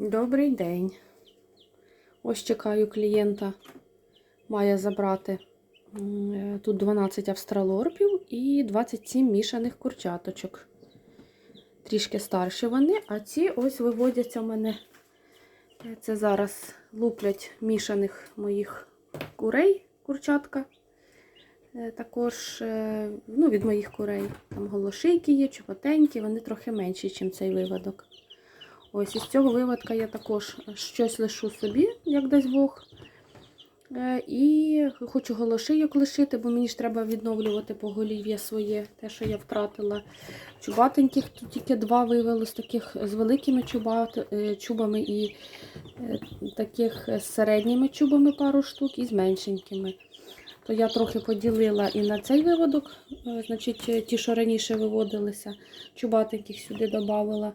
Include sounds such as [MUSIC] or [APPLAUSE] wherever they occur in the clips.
Добрий день. Ось чекаю клієнта. Має забрати е, тут 12 австралорпів і 27 мішаних курчаточок. Трішки старші вони, а ці ось виводяться в мене. Е, Це зараз луплять мішаних моїх курей, курчатка. Е, Також ну, від моїх курей. Там голошийки є, чупотенькі, вони трохи менші, ніж цей виводок. Ось із цього виводка я також щось лишу собі, як дасть Бог. Е, І хочу голошийок лишити, бо мені ж треба відновлювати поголів'я своє, те, що я втратила. Чубатеньких тут тільки два вивелось, таких з великими чубат, е, чубами і е, таких з середніми чубами пару штук і з меншенькими. То я трохи поділила і на цей виводок, значить, ті, що раніше виводилися, чубатеньких сюди додавала.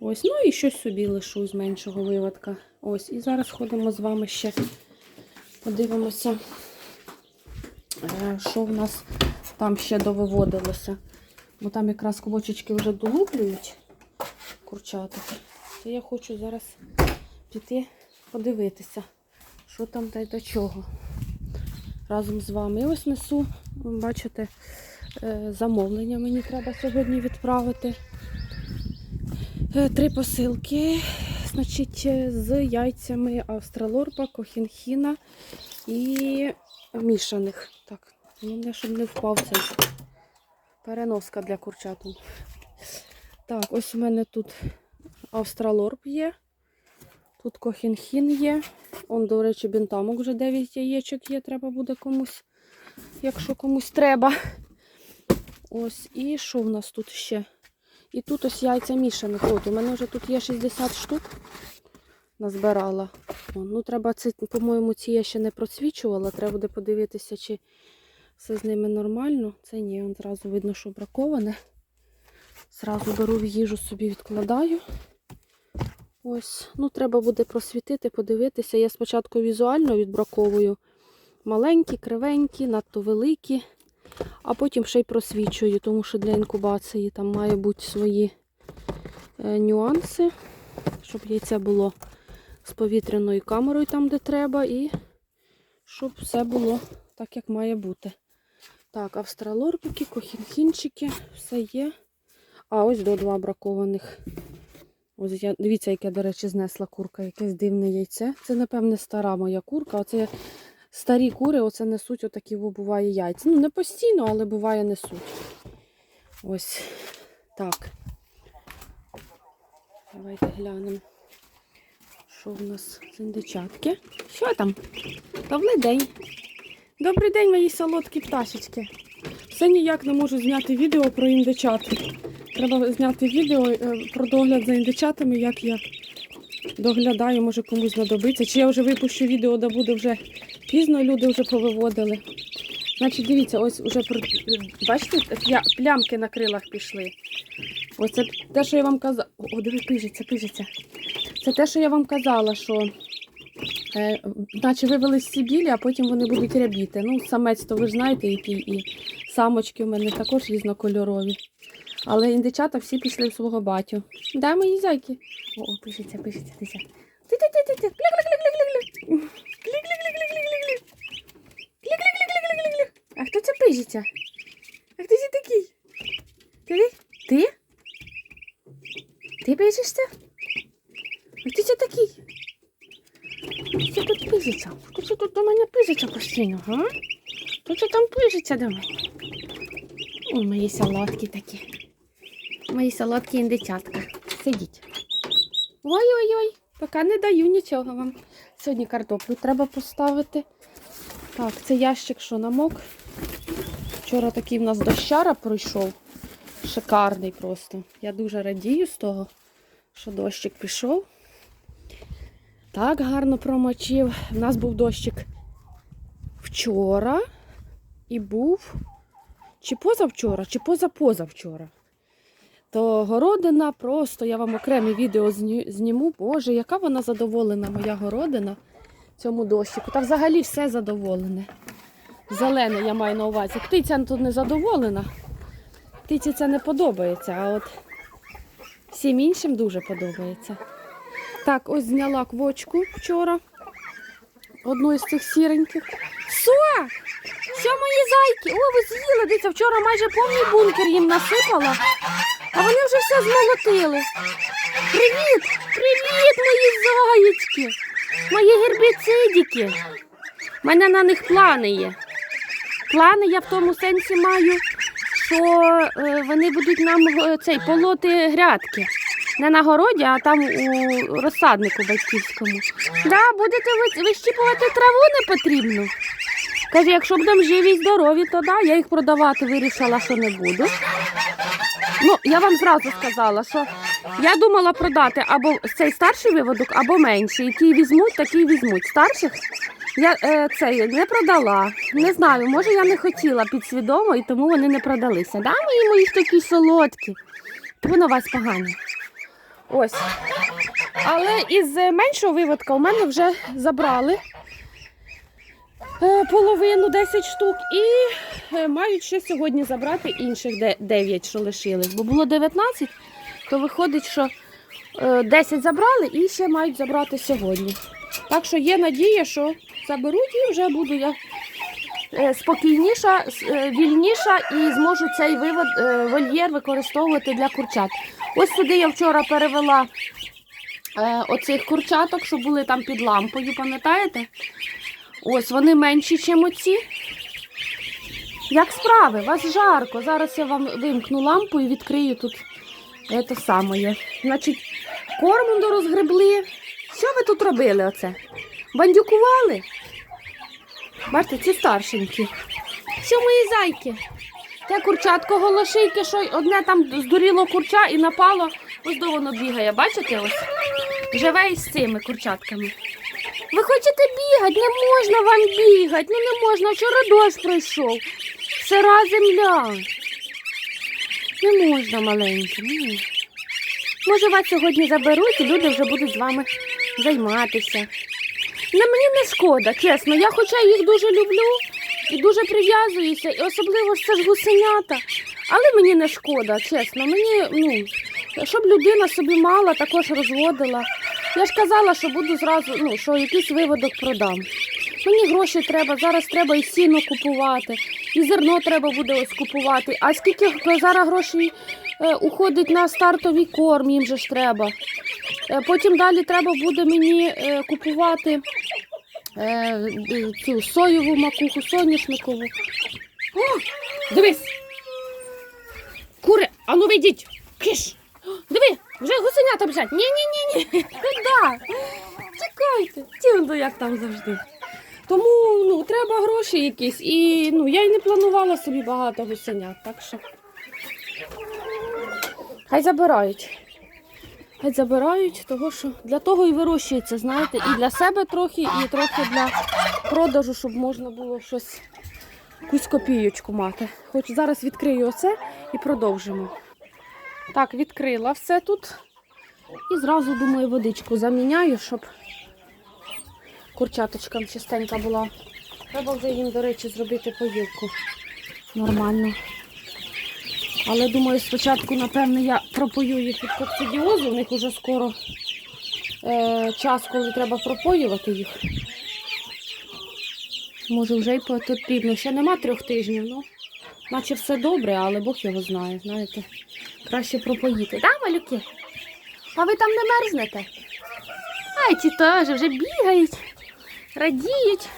Ось, ну і щось собі лишу з меншого виводка. Ось, і зараз ходимо з вами ще подивимося, е, що в нас там ще довиводилося. Бо там якраз кубочечки вже долуплюють курчаток. То я хочу зараз піти подивитися, що там та й до чого. Разом з вами. І ось несу, бачите, е, замовлення мені треба сьогодні відправити. Е, Три посилки, значить, е, з яйцями австралорпа, кохінхіна і мішаних. Так, головне, щоб не впав цей переноска для курчат. Так, ось у мене тут австралорп є. Тут кохінхін є. Он, до речі, бінтамок вже 9 яєчок є, треба буде комусь, якщо комусь треба. Ось, і що в нас тут ще? І тут ось яйця мішаних. От, у мене вже тут є 60 штук. Назбирала. О, ну, треба це, по-моєму, ці я ще не просвічувала. Треба буде подивитися, чи все з ними нормально. Це ні, он зразу видно, що браковане. Зразу беру в їжу собі відкладаю. Ось, ну треба буде просвітити, подивитися. Я спочатку візуально відбраковую маленькі, кривенькі, надто великі, а потім ще й просвічую, тому що для інкубації там має бути свої е, нюанси, щоб яйце було з повітряною камерою там, де треба, і щоб все було так, як має бути. Так, австралорпики, кохінхінчики, все є. А ось до два бракованих. Ось я, дивіться, яке, до речі, знесла курка, якесь дивне яйце. Це, напевне, стара моя курка. Оце старі кури оце несуть отакі буває яйця. Ну, не постійно, але буває несуть. Ось так. Давайте глянемо, що в нас індичатки. Що там? Добрий день. Добрий день, мої солодкі пташечки. Все ніяк не можу зняти відео про індичат. Треба зняти відео е, про догляд за індичатами, як я доглядаю, може комусь знадобиться. Чи я вже випущу відео, де буде вже пізно, люди вже повиводили. Значить, дивіться, ось уже бачите, плямки на крилах пішли. Ось це те, що я вам казала. О, диви, пижиться, пижиться. Це те, що я вам казала, що е, наче вивели з Сибілі, а потім вони будуть рябіти. Ну, самець, то ви ж знаєте, який і самочки в мене також різнокольорові. Але індичата всі пішли в свого батю. Дай мої зайки. О, пишеться, пишеться, дися. Хто? А хто це такий? Ти? Ти? Ти пижишся? А хто це такий? Хто тут пижиться? Хто це тут до мене пижиться постійно, га? Хто це там пижиться до мене? Ой, мої солодкі такі. Мої солодкі індичатка. Сидіть. Ой-ой-ой, поки не даю нічого вам. Сьогодні картоплю треба поставити. Так, це ящик, що намок. Вчора такий в нас дощара пройшов. Шикарний просто. Я дуже радію з того, що дощик пішов. Так гарно промочив. У нас був дощик вчора і був чи позавчора, чи позапозавчора. То городина просто, я вам окреме відео зніму. Боже, яка вона задоволена, моя городина цьому дощику. Та взагалі все задоволене. Зелене я маю на увазі. Птиця тут не задоволена. Птиці це не подобається, а от всім іншим дуже подобається. Так, ось зняла квочку вчора. Одну із цих сіреньких. Що? Що мої зайки? О, ви з'їли. Дивіться, вчора майже повний бункер їм насипала, а вони вже все змолотили. Привіт! Привіт, мої заєчки! Мої гербіцидики! У мене на них плани є. Плани я в тому сенсі маю, що е, вони будуть нам е, цей полоти грядки. Не на городі, а там у розсаднику батьківському. Да, будете ви, вищіпувати траву не потрібно. Каже, якщо будемо живі й здорові, то да, я їх продавати вирішила, що не буду. Ну, я вам зразу сказала, що я думала продати або цей старший виводок, або менший. Який візьмуть, такий візьмуть. Старших я е, цей не продала. Не знаю, може я не хотіла підсвідомо і тому вони не продалися. Да, мої мої такі солодкі. Воно вас погано. Ось. Але із е, меншого виводка у мене вже забрали е, половину 10 штук і е, мають ще сьогодні забрати інших 9, що лишились. Бо було 19, то виходить, що е, 10 забрали і ще мають забрати сьогодні. Так що є надія, що заберуть і вже буду я е, спокійніша, е, вільніша і зможу цей вивод, е, вольєр використовувати для курчат. Ось сюди я вчора перевела оцих курчаток, що були там під лампою, пам'ятаєте? Ось вони менші, ніж оці. Як справи? Вас жарко. Зараз я вам вимкну лампу і відкрию тут це саме. Значить, корму розгребли. Що ви тут робили оце? Бандюкували? Бачите, ці старшенькі. Що мої зайки? Те курчатко голошийке, що одне там здуріло курча і напало, ось до воно бігає. Бачите ось? Живе із цими курчатками. Ви хочете бігати? Не можна вам бігати. Ну не можна. Вчора дощ пройшов. Сира земля. Не можна маленьким. Може, вас сьогодні заберуть і люди вже будуть з вами займатися. На мені не шкода, чесно. Я хоча їх дуже люблю і дуже прив'язуюся, і особливо ж це ж гусенята. Але мені не шкода, чесно. Мені, ну, щоб людина собі мала, також розводила. Я ж казала, що буду зразу, ну, що якийсь виводок продам. Мені гроші треба, зараз треба і сіно купувати, і зерно треба буде ось купувати. А скільки зараз грошей е, уходить на стартовий корм, їм же ж треба. Е, Потім далі треба буде мені е, купувати е, цю соєву макуху, соняшникову. О, дивись. Кури, а ну вийдіть. Киш. Диви, вже гусенята біжать. Ні, ні. Куди? Чекайте. Тіндо, як там завжди. Тому ну, треба гроші якісь. І ну, я й не планувала собі багато гусенят, так що. Хай забирають. Хай забирають, того що для того і вирощується, знаєте, і для себе трохи, і трохи для продажу, щоб можна було щось, якусь копійочку мати. Хоч зараз відкрию оце і продовжимо. Так, відкрила все тут. І зразу, думаю, водичку заміняю, щоб курчаточкам чистенька була. Треба вже їм, до речі, зробити поїлку. Нормально. Але думаю, спочатку, напевно, я пропою їх від кокцидіозу. У них вже скоро е, час, коли треба пропоювати їх. Може, вже й потрібно. Ще нема трьох тижнів, ну. Наче все добре, але Бог його знає, знаєте. Краще пропоїти. Да, малюки? А ви там не мерзнете? Ай, ці теж вже бігають, радіють.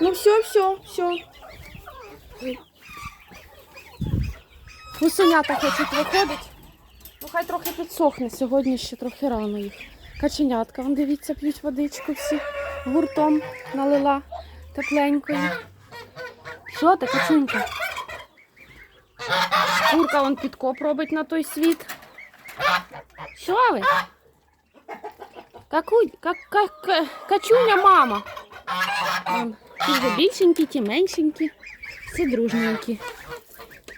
Ну все, все, все. Гусенята хочуть виходить. Ну хай трохи підсохне, сьогодні ще трохи рано їх. Каченятка, вон дивіться, п'ють водичку всі. Гуртом налила тепленької. Що ти, качунька? Курка вон підкоп робить на той світ. Що ви? Каку, как, как, качуня мама. Вон, ті більшенькі, ті меншенькі, всі дружненькі.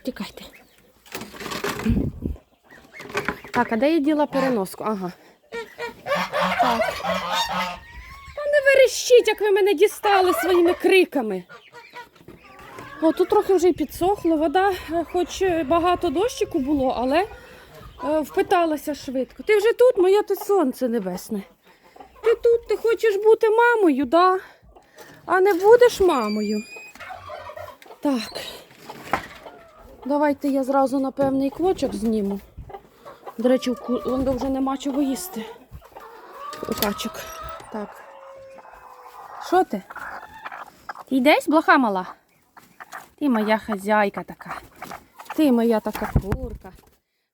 Тікайте. Так, а де я діла переноску? Ага. Так. Та не верещіть, як ви мене дістали своїми криками. О, тут трохи вже й підсохло. Вода, е, хоч е, багато дощику було, але Е, Впиталася швидко. Ти вже тут, моє ти сонце небесне. Ти тут, ти хочеш бути мамою, да? А не будеш мамою. Так. Давайте я зразу на певний квочок зніму. До речі, у ку- вон вже нема чого їсти. У качок. Так. Що ти? Ти йдеш, блоха мала? Ти моя хазяйка така. Ти моя така курка.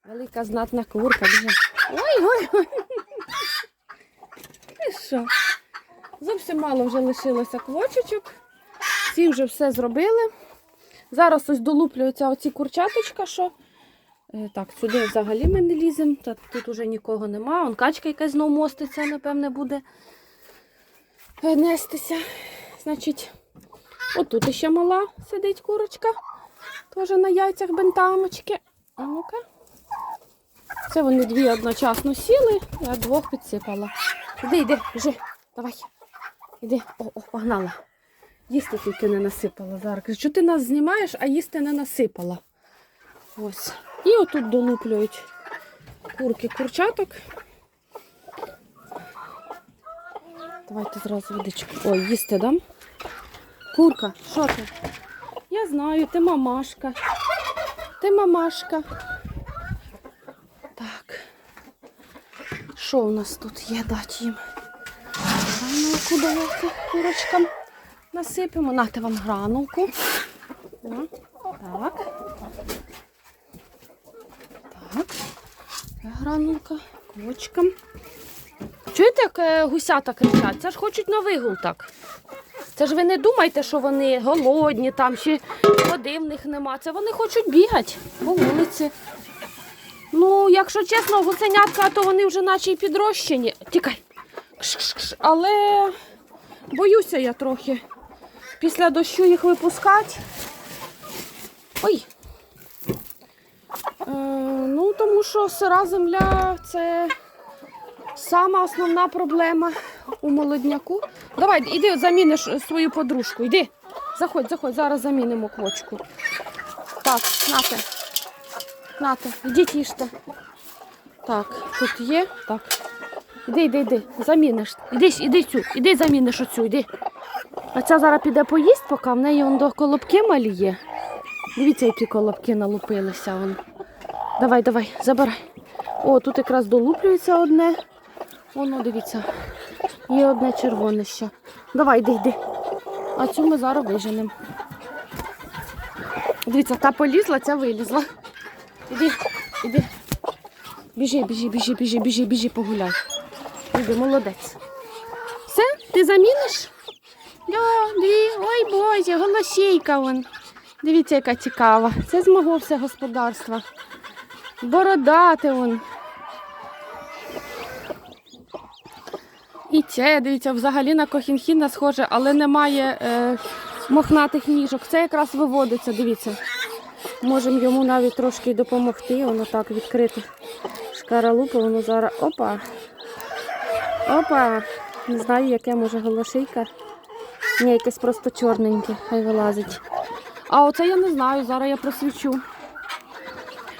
Велика знатна курка. Дуже. Ой, ой, ой. [LAUGHS] І що? Зовсім мало вже лишилося квочечок. Всі вже все зробили. Зараз ось долуплюються оці курчаточка, що. Е, Так, сюди взагалі ми не ліземо. Тут уже нікого нема. Вон качка якась знов моститься, напевне, буде е, нестися. Значить, отут ще мала сидить курочка. Теж на яйцях бентамочки. Ну-ка. Це вони дві одночасно сіли, я двох підсипала. Іди, йди, вже, давай. Іди, о, о, погнала. Їсти тільки не насипала зараз. Що ти нас знімаєш, а їсти не насипала. Ось. І отут долуплюють курки курчаток. Давайте зразу водичку. Ой, їсти дам. Курка, що ти? Я знаю, ти мамашка. Ти мамашка. Так. Що у нас тут є дати їм? Гранулку давайте курочкам насипемо. Нате вам гранулку. О, Так. Так. Гранулка курочкам. Чуєте, як е, гусята кричать? Це ж хочуть на вигул так. Це ж ви не думайте, що вони голодні там, чи води в них нема. Це вони хочуть бігати по вулиці. Ну, якщо чесно, гусенятка, то вони вже наче й підрощені. Тікай. Кш-кш-кш. Але боюся я трохи після дощу їх випускати. Ой. Е, ну, тому що сира земля це сама основна проблема у молодняку. Давай, іди заміниш свою подружку. Іди. Заходь, заходь, зараз замінимо квочку. Так, нате. Нате, ідіть їжте. Так, тут є. Так. Іди, іди, іди, заміниш. Іди, іди цю, іди заміниш оцю, іди. А ця зараз піде поїсть, поки в неї до колобки малі є. Дивіться, які колобки налупилися. Вон. Давай, давай, забирай. О, тут якраз долуплюється одне. Воно, дивіться, є одне червоне ще. Давай, йди, йди. А цю ми зараз виженемо. Дивіться, та полізла, ця вилізла. Іди, іди. Біжи, біжи, біжи, біжи, біжи, біжи, погуляй. Іди, молодець. Все, ти заміниш? Да. Ой Боже, голосійка вон. Дивіться, яка цікава. Це з мого все господарства. Бородати вон. І це, дивіться, взагалі на кохінхіна схоже, але немає е, мохнатих ніжок. Це якраз виводиться, дивіться. Можемо йому навіть трошки допомогти. Воно так відкрити шкаралупу, воно зараз. Опа. Опа. Не знаю, яке може голошийка. Ні, якесь просто чорненьке, хай вилазить. А оце я не знаю, зараз я просвічу.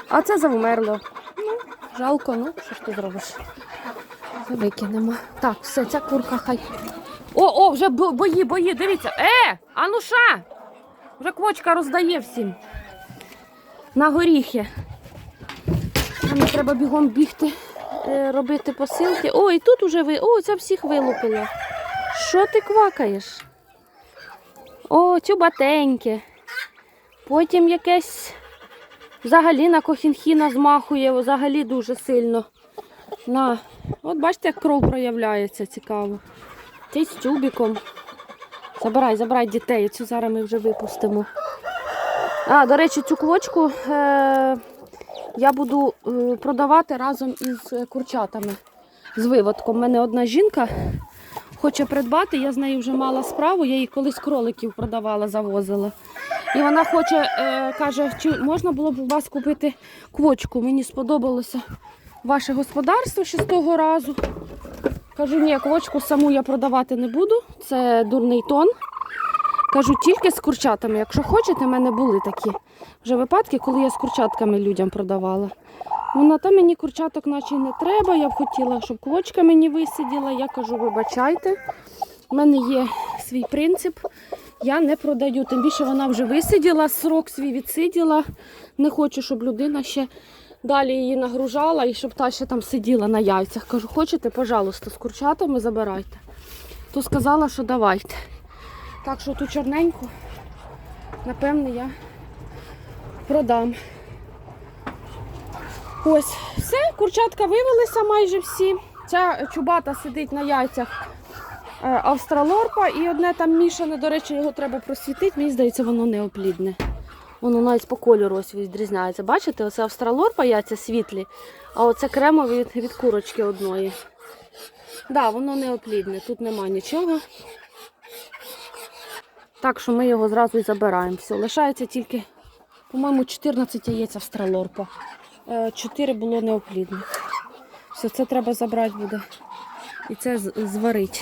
А це завмерло. Ну, жалко, ну, що ж ти зробиш? Викинемо. Так, все, ця курка хай. О, о, вже бої, бої, дивіться. Е, ануша! Вже квочка роздає всім. На горіхи. Нам треба бігом бігти, е, робити посилки. О, і тут уже ви. О, це всіх вилупило. Що ти квакаєш? О, чубатеньке. Потім якесь взагалі на кохінхіна змахує, взагалі дуже сильно. На. От бачите, як кров проявляється, цікаво. Цей з тюбіком. Забирай, забирай дітей. Цю зараз ми вже випустимо. А, до речі, цю квочку е- я буду е, продавати разом із е, курчатами з виводком. У мене одна жінка хоче придбати, я з нею вже мала справу, я їй колись кроликів продавала, завозила. І вона хоче, е, каже, чи можна було б у вас купити квочку. Мені сподобалося ваше господарство ще з того разу. Кажу, ні, квочку саму я продавати не буду, це дурний тон. Кажу, тільки з курчатами. Якщо хочете, в мене були такі вже випадки, коли я з курчатками людям продавала. Вона та мені курчаток наче не треба. Я б хотіла, щоб квочка мені висиділа. Я кажу, вибачайте. У мене є свій принцип. Я не продаю. Тим більше вона вже висиділа, срок свій відсиділа. Не хочу, щоб людина ще далі її нагружала і щоб та ще там сиділа на яйцях. Кажу, хочете, пожалуйста, з курчатами забирайте. То сказала, що давайте. Так що ту чорненьку, напевне, я продам. Ось, все, курчатка вивелися майже всі. Ця чубата сидить на яйцях австралорпа і одне там мішане, до речі, його треба просвітити. Мені здається, воно неоплідне. Воно навіть по кольору ось відрізняється. Бачите, оце австралорпа яйця світлі, а оце кремові від, від курочки одної. Так, да, воно неоплідне, тут нема нічого. Так що ми його зразу і забираємо. Все, лишається тільки, по-моєму, 14 яєць австралорпа. 4 було неоплідних. Все, це треба забрати буде. І це з- зварити.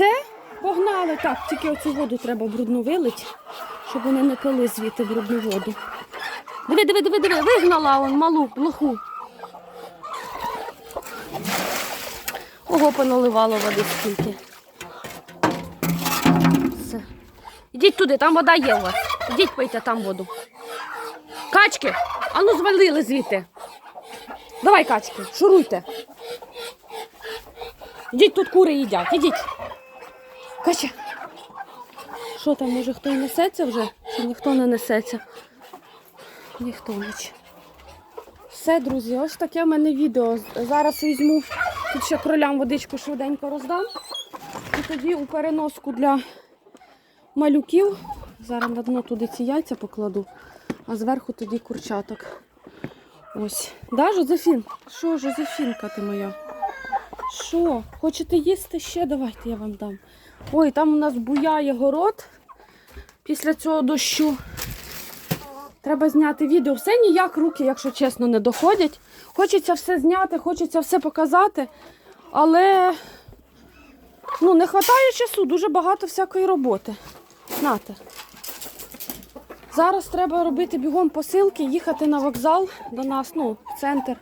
Все, погнали. Так, тільки оцю воду треба брудну вилити, щоб вони не пили звідти брудну воду. Диви, диви, диви, диви, вигнала он малу блоху. Ого, поналивало води скільки. Все. Ідіть туди, там вода є у вас. Ідіть пийте там воду. Качки, а ну звалили звідти. Давай, качки, шуруйте. Ідіть тут кури їдять, ідіть. Кача. Що там, може хто й несеться вже? Чи ніхто не несеться? Ніхто ніч. Все, друзі, ось таке в мене відео. Зараз візьму тут ще кролям водичку швиденько роздам. І тоді у переноску для малюків. Зараз на дно туди ці яйця покладу, а зверху тоді курчаток. Ось. Да, Жозефін? Що, Жозефінка ти моя? Що? Хочете їсти ще? Давайте я вам дам. Ой, там у нас буяє город після цього дощу. Треба зняти відео. Все ніяк руки, якщо чесно, не доходять. Хочеться все зняти, хочеться все показати, але ну, не вистачає часу, дуже багато всякої роботи. Нате. Зараз треба робити бігом посилки, їхати на вокзал до нас, ну, в центр.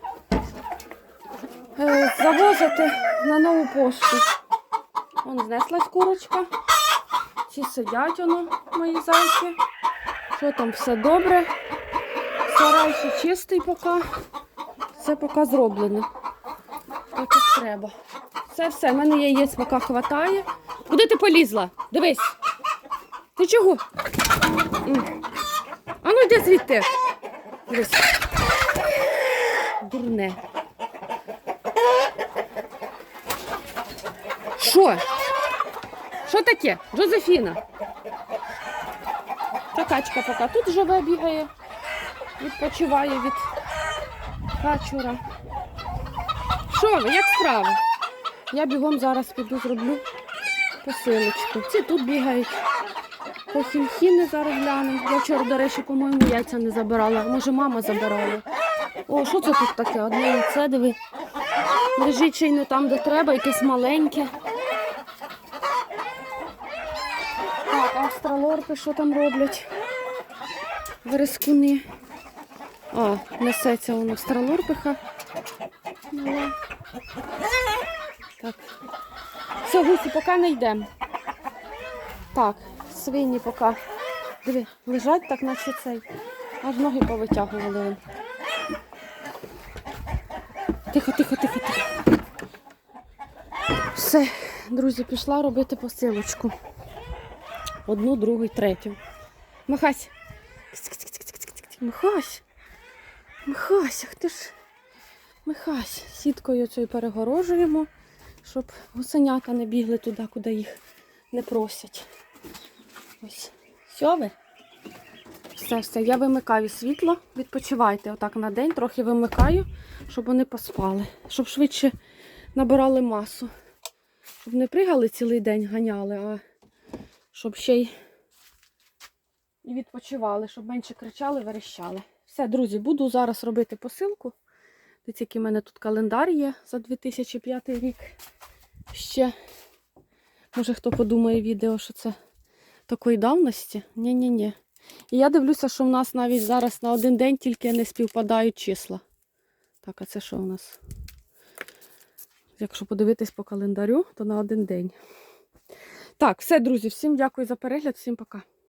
Е, завозити на нову пошту. Вон знеслась курочка. Ці сидять воно, мої зайки. Що там, все добре. Сарай ще чистий поки. Все поки зроблено. Так як треба. Все, все, в мене яєць поки хватає. Куди ти полізла? Дивись. Ти чого? А ну йди звідти. Дивись. Дурне. Що? Що таке? Жозефіна? Та качка поки тут живе, бігає, відпочиває від качура. Що ви, як справи? Я бігом зараз піду зроблю посилочку. Ці тут бігають. По хімхіни зараз гляну. Я вчора, до речі, по-моєму, яйця не забирала. Може, мама забирала. О, що це тут таке? Одне яйце, диви. Лежить ще й не там, де треба, якесь маленьке. Так, що там роблять? Верескуни. О, несеться воно австралорпиха. Так. Все, гусі, поки не йдемо. Так, свині поки. Диви, лежать так, наче цей. Аж ноги повитягували. Тихо, тихо, тихо, тихо. Все, друзі, пішла робити посилочку. Одну, другу і третю. Махась. Михась. Михась, ах ти ж. Михась. Сіткою цією перегорожуємо, щоб гусенята не бігли туди, куди їх не просять. Ось. Все ви? Все, все. Я вимикаю світло, відпочивайте отак на день, трохи вимикаю, щоб вони поспали, щоб швидше набирали масу. Щоб не пригали цілий день, ганяли, а щоб ще й відпочивали, щоб менше кричали, верещали. Все, друзі, буду зараз робити посилку. Дивіться, який в мене тут календар є за 2005 рік. Ще, може, хто подумає відео, що це такої давності. Ні-ні-ні. І я дивлюся, що в нас навіть зараз на один день тільки не співпадають числа. Так, а це що у нас? Якщо подивитись по календарю, то на один день. Так, все, друзі, всім дякую за перегляд, всім пока.